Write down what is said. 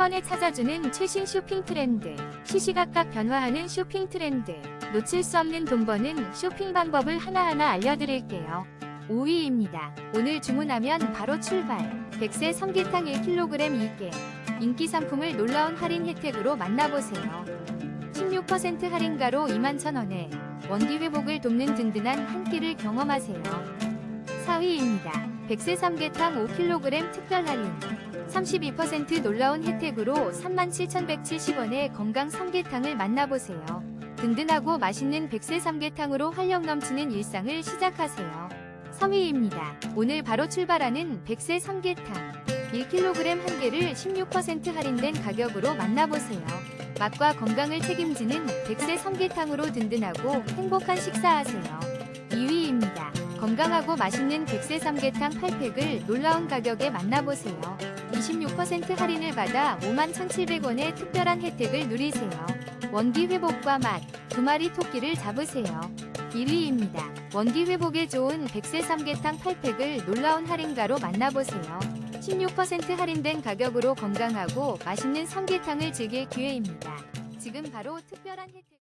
번에 찾아주는 최신 쇼핑 트렌드. 시시각각 변화하는 쇼핑 트렌드. 놓칠 수 없는 돈 버는 쇼핑 방법을 하나하나 알려드릴게요. 5위입니다. 오늘 주문하면 바로 출발. 백세 삼계탕 1kg 2개. 인기 상품을 놀라운 할인 혜택으로 만나보세요. 16% 할인가로 21,000원에 원기 회복을 돕는 든든한 한 끼를 경험하세요. 4위입니다. 백세 삼계탕 5kg 특별 할인. 32% 놀라운 혜택으로 37,170원의 건강 삼계탕을 만나보세요. 든든하고 맛있는 백세 삼계탕으로 활력 넘치는 일상을 시작하세요. 3위입니다. 오늘 바로 출발하는 백세 삼계탕. 1kg 한 개를 16% 할인된 가격으로 만나보세요. 맛과 건강을 책임지는 백세 삼계탕으로 든든하고 행복한 식사하세요. 2위입니다. 건강하고 맛있는 백세 삼계탕 8팩을 놀라운 가격에 만나보세요. 26% 할인을 받아 51,700원의 특별한 혜택을 누리세요. 원기 회복과 맛, 두 마리 토끼를 잡으세요. 1위입니다. 원기 회복에 좋은 백세 삼계탕 8팩을 놀라운 할인가로 만나보세요. 16% 할인된 가격으로 건강하고 맛있는 삼계탕을 즐길 기회입니다. 지금 바로 특별한 혜택